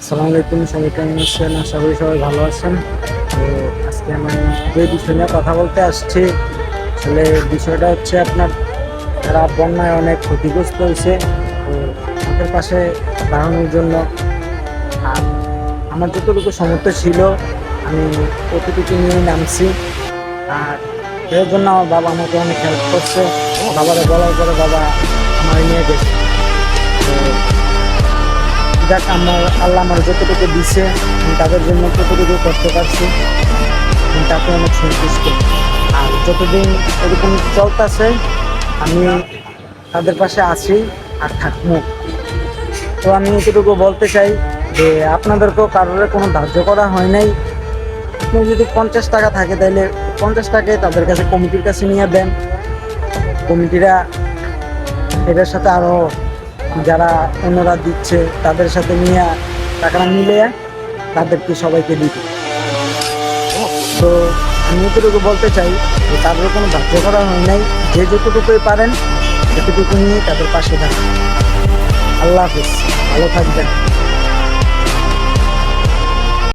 আসসালামু আলাইকুম, সবাই কেমন আশা করি সবাই ভালো আছেন। তো আজকে আমি যে বিষয় নিয়ে কথা বলতে আসছি। আসলে বিষয়টা হচ্ছে আপনার তারা বন্যায় অনেক ক্ষতিগ্রস্ত হয়েছে, তো তাদের পাশে দাঁড়ানোর জন্য আমার যতটুকু সামর্থ্য ছিল, আমি ততটুকু নিয়ে নামছি। আর এর জন্য আমার বাবা আমাকে অনেক হেল্প করছে। বাবারে বলার পরে বাবা আমার নিয়ে গেছে। যাক, আমার আল্লাহ আমার যতটুকু দিছে, আমি তাদের জন্য ততটুকু করতে পারছি, আমি তাতে অনেক সন্তুষ্ট। আর যতদিন এরকম চলতেছে, আমি তাদের পাশে আছি আর থাকব। তো আমি এতটুকু বলতে চাই যে, আপনাদেরকেও কারোর কোনো ধার্য করা হয় নাই। আপনি যদি পঞ্চাশ টাকা থাকে তাহলে পঞ্চাশ টাকায় তাদের কাছে কমিটির কাছে নিয়ে দেন। কমিটিরা এটার সাথে আরও যারা অন্যরা দিচ্ছে তাদের সাথে নিয়ে টাকাটা মিলে তাদেরকে সবাইকে দিতে তো আমি এতটুকু বলতে চাই যে তাদের কোনো বাধ্য করা হয় নাই। যে যতটুকুই পারেন সেটুকু নিয়ে তাদের পাশে থাকেন। আল্লাহ হাফিজ। ভালো থাকবেন।